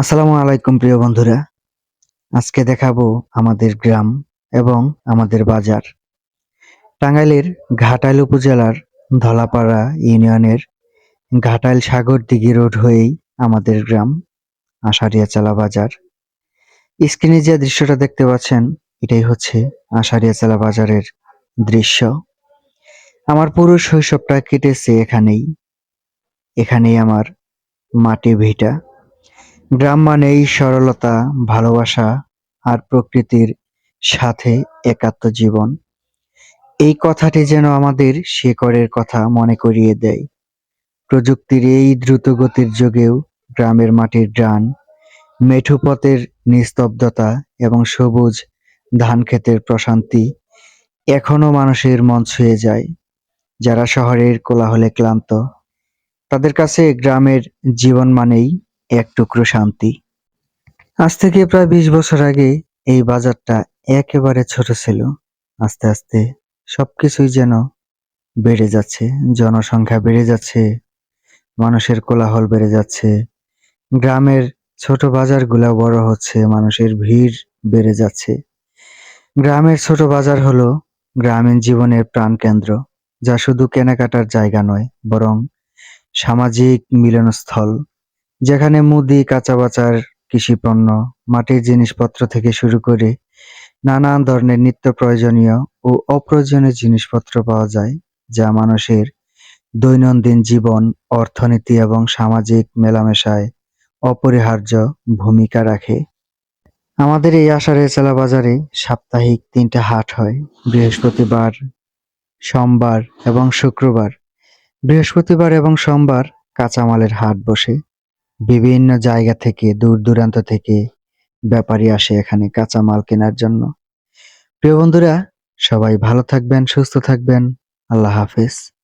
আসসালামু আলাইকুম, প্রিয় বন্ধুরা। আজকে দেখাবো আমাদের গ্রাম এবং আমাদের বাজার। টাঙ্গাইলের ঘাটাইল উপজেলার ধলাপাড়া ইউনিয়নের ঘাটাইল সাগর দিঘি রোড হয়েই আমাদের গ্রাম আষাঢ়িয়াচালা বাজার। স্ক্রিনে যে দৃশ্যটা দেখতে পাচ্ছেন, এটাই হচ্ছে আষাঢ়িয়াচালা বাজারের দৃশ্য। আমার পুরো শৈশবটা কেটেছে এখানেই। এখানেই আমার মাটি ভিটা। গ্রাম মানেই সরলতা, ভালোবাসা আর প্রকৃতির সাথে একাত্ম জীবন। এই কথাটি যেন আমাদের শেকড়ের কথা মনে করিয়ে দেয়। প্রযুক্তির এই দ্রুতগতির যুগেও গ্রামের মাটির ডান, মেঠু পথের নিস্তব্ধতা এবং সবুজ ধান ক্ষেতের প্রশান্তি এখনও মানুষের মন ছুঁয়ে যায়। যারা শহরের কোলাহলে ক্লান্ত, তাদের কাছে গ্রামের জীবন মানেই এক টুকরো শান্তি। আজ থেকে প্রায় বিশ বছর আগে এই বাজারটা একেবারে ছোট ছিল। আস্তে আস্তে সবকিছুই যেন বেড়ে যাচ্ছে, জনসংখ্যা বেড়ে যাচ্ছে, মানুষের কোলাহল বেড়ে যাচ্ছে, গ্রামের ছোট বাজারগুলা বড় হচ্ছে, মানুষের ভিড় বেড়ে যাচ্ছে। গ্রামের ছোট বাজার হলো গ্রামীণ জীবনের প্রাণকেন্দ্র, যা শুধু কেনাকাটার জায়গা নয়, বরং সামাজিক মিলনস্থল যেখানে মুদি, কাঁচাবাজার, কৃষিপণ্য, মাটির জিনিসপত্র থেকে শুরু করে নানান ধরনের নিত্য প্রয়োজনীয় ও অপ্রয়োজনীয় জিনিসপত্র পাওয়া যায়, যা মানুষের দৈনন্দিন জীবন, অর্থনীতি এবং সামাজিক মেলামেশায় অপরিহার্য ভূমিকা রাখে। আমাদের এই আষাঢ়ের চেলা বাজারে সাপ্তাহিক তিনটা হাট হয়, বৃহস্পতিবার, সোমবার এবং শুক্রবার। বৃহস্পতিবার এবং সোমবার কাঁচামালের হাট বসে। বিভিন্ন জায়গা থেকে, দূর দূরান্ত থেকে ব্যাপারী আসে এখানে কাঁচা মাল কেনার জন্য। প্রিয় বন্ধুরা, সবাই ভালো থাকবেন, সুস্থ থাকবেন। আল্লাহ হাফেজ।